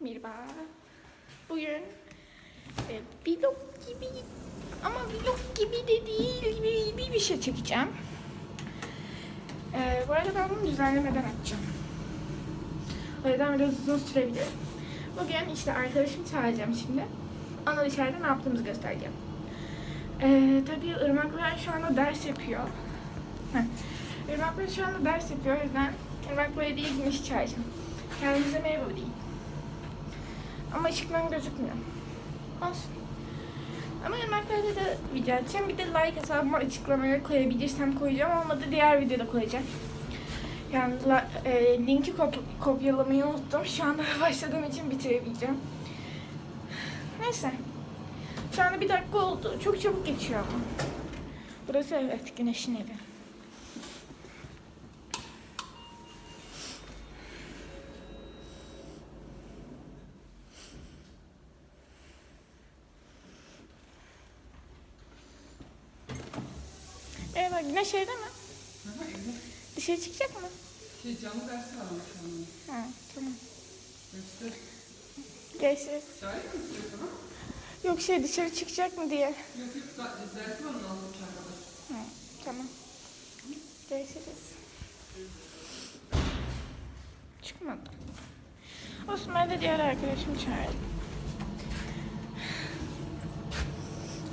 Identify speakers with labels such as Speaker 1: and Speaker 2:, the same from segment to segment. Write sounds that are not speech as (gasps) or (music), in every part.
Speaker 1: Merhaba. Bugün e, vlog gibi ama vlog gibi de değil bir, bir, şey çekeceğim. E, bu arada ben bunu düzenlemeden açacağım. O yüzden biraz uzun sürebilir. Bugün işte arkadaşımı çağıracağım şimdi. Ona dışarıda ne yaptığımızı göstereceğim. E, tabii Irmaklar şu anda ders yapıyor. Heh. Irmaklar şu anda ders yapıyor o yüzden Irmaklara değil güneşi çağıracağım. Kendinize merhaba deyin. Ama ışıktan gözükmüyor. Olsun. Ama Irmaklar'da da video atacağım. Bir de like hesabımı açıklamaya koyabilirsem koyacağım. Olmadı diğer videoda koyacağım. Yani e, linki kop- kopyalamayı unuttum. Şu anda (laughs) başladığım için bitirebileceğim. Neyse. Şu anda bir dakika oldu. Çok çabuk geçiyor ama. Burası evet güneşin evi. Merhaba, güneş evde mi? Dışarı çıkacak mı?
Speaker 2: Şey canlı dersi varmış şu an.
Speaker 1: Ha, tamam.
Speaker 2: Göster.
Speaker 1: Görüşürüz.
Speaker 2: Çağırır mı istiyorsan? ha?
Speaker 1: Yok şey dışarı çıkacak mı diye.
Speaker 2: Yok yok da- dersi var mı arkadaş?
Speaker 1: Ha, tamam. Görüşürüz. Çıkmadı. Olsun ben de diğer arkadaşımı çağırdım.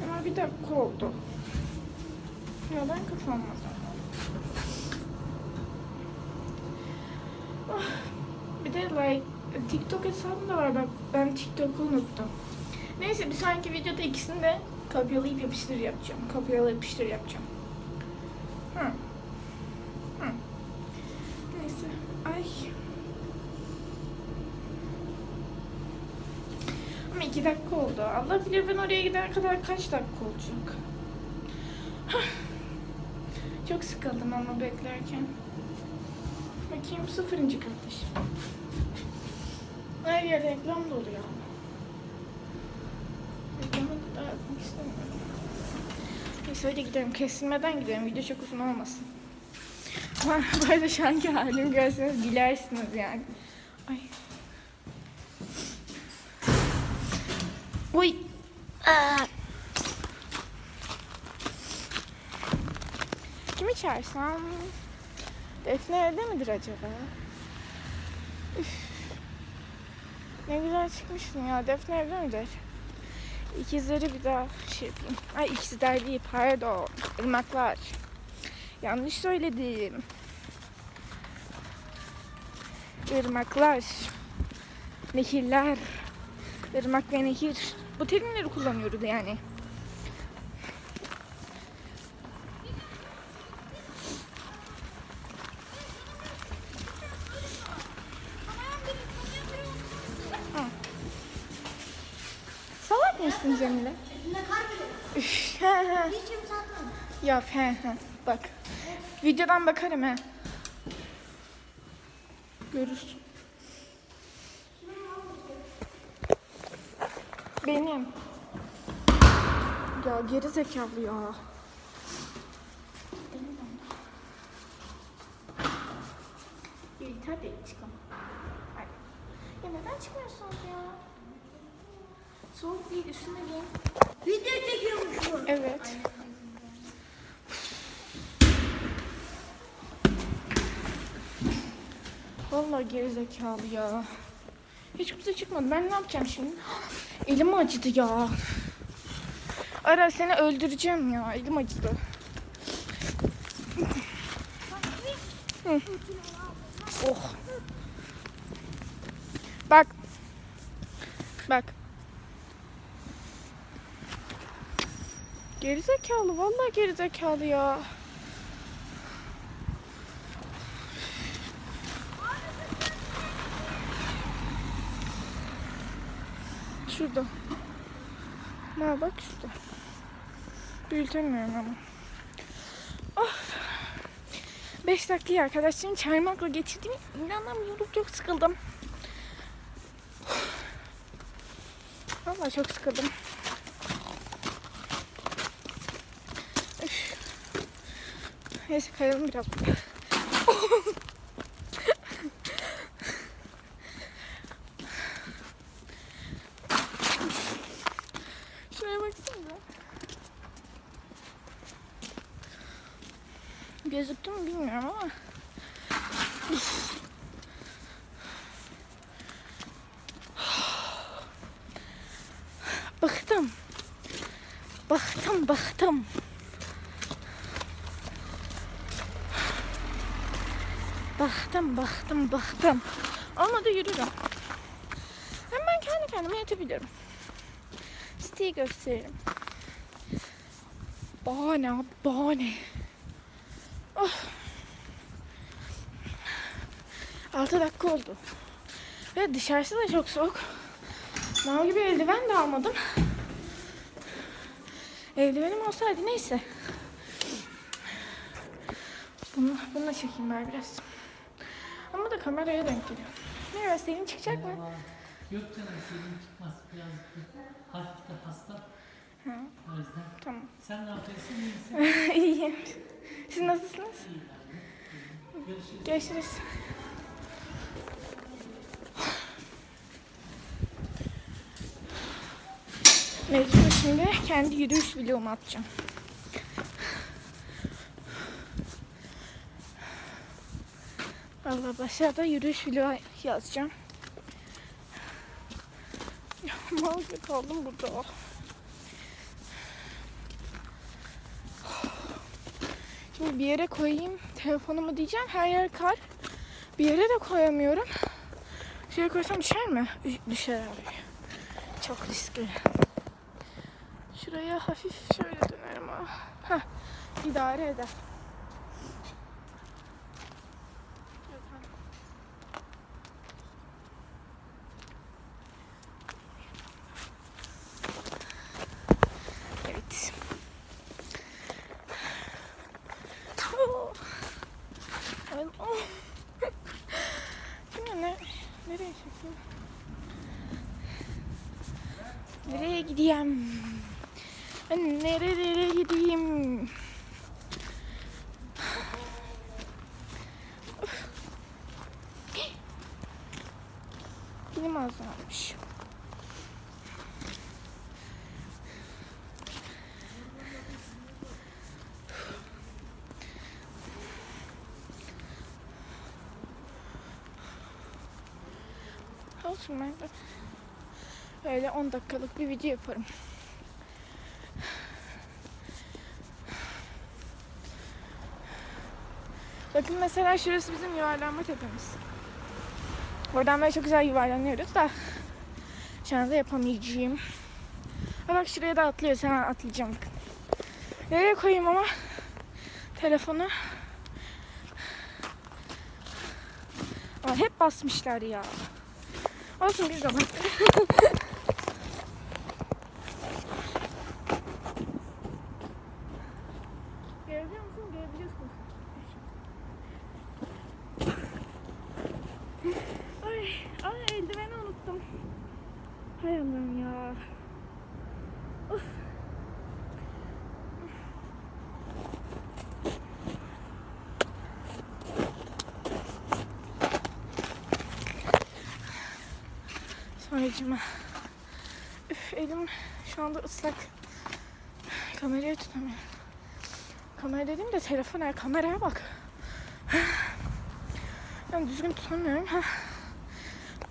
Speaker 1: Ama bir dakika oldu. Neden kapanmadı? Ah, Bir de like TikTok hesabım da var bak ben TikTok'u unuttum. Neyse bir sonraki videoda ikisini de kopyalayıp yapıştır yapacağım. Kopyalayıp yapıştır yapacağım. Hı. Hı. Neyse. Ay. Ama iki dakika oldu. Allah bilir ben oraya gidene kadar kaç dakika olacak. Hah. Çok sıkıldım ama beklerken. Bakayım sıfırıncı kardeşim. Her yer reklam dolu ya. Reklamı da yapmak istemiyorum. Neyse hadi gidelim. Kesilmeden gidelim. Video çok uzun olmasın. (laughs) Bu arada şu anki halimi görseniz gülersiniz yani. Ay. Uy. Aa. Kimi çağırsam? Defne evde midir acaba? Üf. Ne güzel çıkmışsın ya. Defne evde midir? İkizleri bir daha şey yapayım. Ay ikizler değil pardon. Irmaklar. Yanlış söyledim. Irmaklar. Nehirler. Irmak ve nehir. Bu terimleri kullanıyoruz yani. Hı. Salak Cemile?
Speaker 3: Ne kar bile.
Speaker 1: Üf, he he.
Speaker 3: Hiç kimse atmadı.
Speaker 1: Ya he he. Bak. Videodan bakarım he. Görürsün. Benim. Ya geri zekalı ya. Çıkalım. Hadi. Ya neden çıkmıyorsunuz ya? Soğuk değil üstüne giyin.
Speaker 3: Video çekiyormuş bu.
Speaker 1: Evet. Vallahi gerizekalı ya. Hiç kimse çıkmadı. Ben ne yapacağım şimdi? (gasps) Elim acıdı ya. Ara seni öldüreceğim ya. Elim acıdı. Hı. Oh. Bak. Bak. Gerizekalı vallahi gerizekalı ya. Şurada. Ha bak şurada. Büyütemiyorum ama. Of. 5 dakikayı arkadaşlarım çaymakla geçirdim. İnanamıyorum çok sıkıldım. Vallahi çok sıkıldım. Neyse kayalım biraz. Şuraya baksana. Gözüktü mü bilmiyorum ama. Bıktım. Bıktım, bıktım. Bıktım, bıktım, bıktım. Olmadı yürürüm. Hem ben kendi kendime yatabilirim. Siteyi gösteririm. Bahane, bahane. Oh. 6 dakika oldu. Ve dışarısı da çok soğuk. Mal gibi eldiven de almadım. Eldivenim olsaydı neyse. Bunu, bununla çekeyim ben biraz. Ama da kameraya denk geliyor. Merhaba Selin çıkacak mı?
Speaker 4: Yok canım senin çıkmaz biraz hafif de hasta.
Speaker 1: Ha,
Speaker 4: O yüzden.
Speaker 1: tamam.
Speaker 4: Sen ne yapıyorsun? İyi misin? (laughs)
Speaker 1: İyiyim. Siz nasılsınız?
Speaker 4: İyi. Görüşürüz.
Speaker 1: Görüşürüz. Mecbur şimdi kendi yürüyüş vlogumu atacağım. Valla başlarda yürüyüş vlogu yazacağım. Ya gibi kaldım burada. Şimdi bir yere koyayım telefonumu diyeceğim. Her yer kar. Bir yere de koyamıyorum. Şuraya koysam düşer mi? Düşer abi. Çok riskli. Şuraya hafif şöyle dönerim. ha. Heh, idare eder. Evet. Oh. Ay, oh. Şimdi ne? Nereye çekeyim? Nereye gideyim? Ben nerelere gideyim? Dilim ağzımamış. Olsun ben de öyle 10 dakikalık bir video yaparım. Bakın mesela şurası bizim yuvarlanma tepemiz. Oradan böyle çok güzel yuvarlanıyoruz da şu anda yapamayacağım. Ha bak şuraya da atlıyor. Sen atlayacağım bakın. Nereye koyayım ama telefonu? Aa, hep basmışlar ya. Olsun bir zaman. (laughs) Ay, eldiveni unuttum. Hay Allah'ım ya. Of. Sonracıma. Üf elim şu anda ıslak. Kamerayı tutamıyorum. Kamera dediğim de telefon her kameraya bak. (sighs) Ben düzgün tutamıyorum. Heh.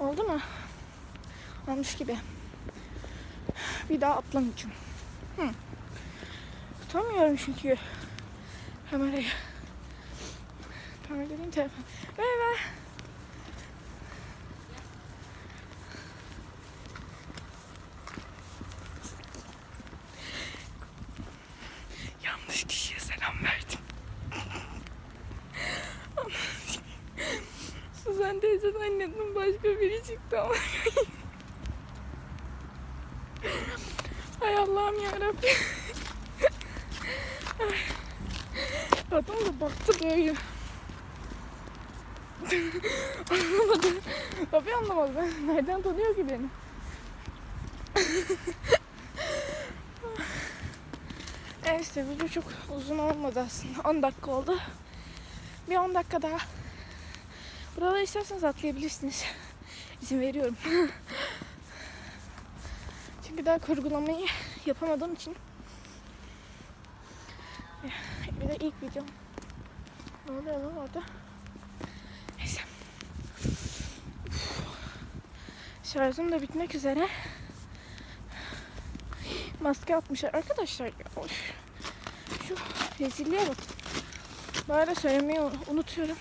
Speaker 1: Oldu mu? Olmuş gibi. Bir daha atlamayacağım. Hı. Tutamıyorum çünkü kamerayı. Kamera dediğim telefon. Merhaba. Annenin başka biri çıktı ama. Hay Allah'ım yarabbim. Adam da baktı böyle. anlamadı. Tabii anlamadı. Ben nereden tanıyor ki beni? Neyse video çok uzun olmadı aslında. 10 dakika oldu. Bir 10 dakika daha. Buraları isterseniz atlayabilirsiniz. (laughs) İzin veriyorum. (laughs) Çünkü daha kurgulamayı yapamadığım için. Bir de ilk videom. Ne oluyor lan orada? Neyse. Şarjım da bitmek üzere. Maske atmışlar. Arkadaşlar. Şu rezilliğe bakın. Arada söylemeyi unutuyorum.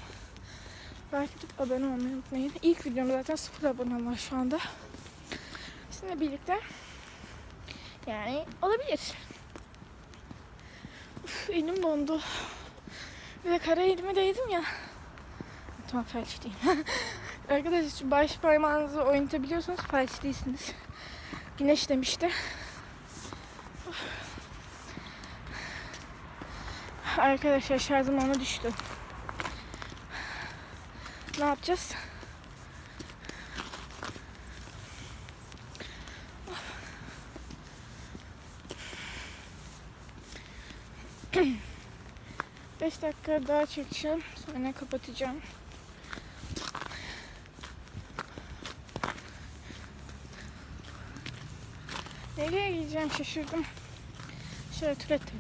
Speaker 1: Belki de abone olmayı unutmayın. İlk videom zaten sıfır abone var şu anda. Sizinle birlikte yani olabilir. Uf, elim dondu. Bir de kara elime değdim ya. Tamam felç değilim. (laughs) Arkadaşlar şu baş parmağınızı oynatabiliyorsanız felç değilsiniz. Güneş demişti. Uf. Arkadaşlar şarjım ona düştü. Ne yapacağız? Beş dakika daha çekeceğim. Sonra kapatacağım. Nereye gideceğim şaşırdım. Şöyle tükettim.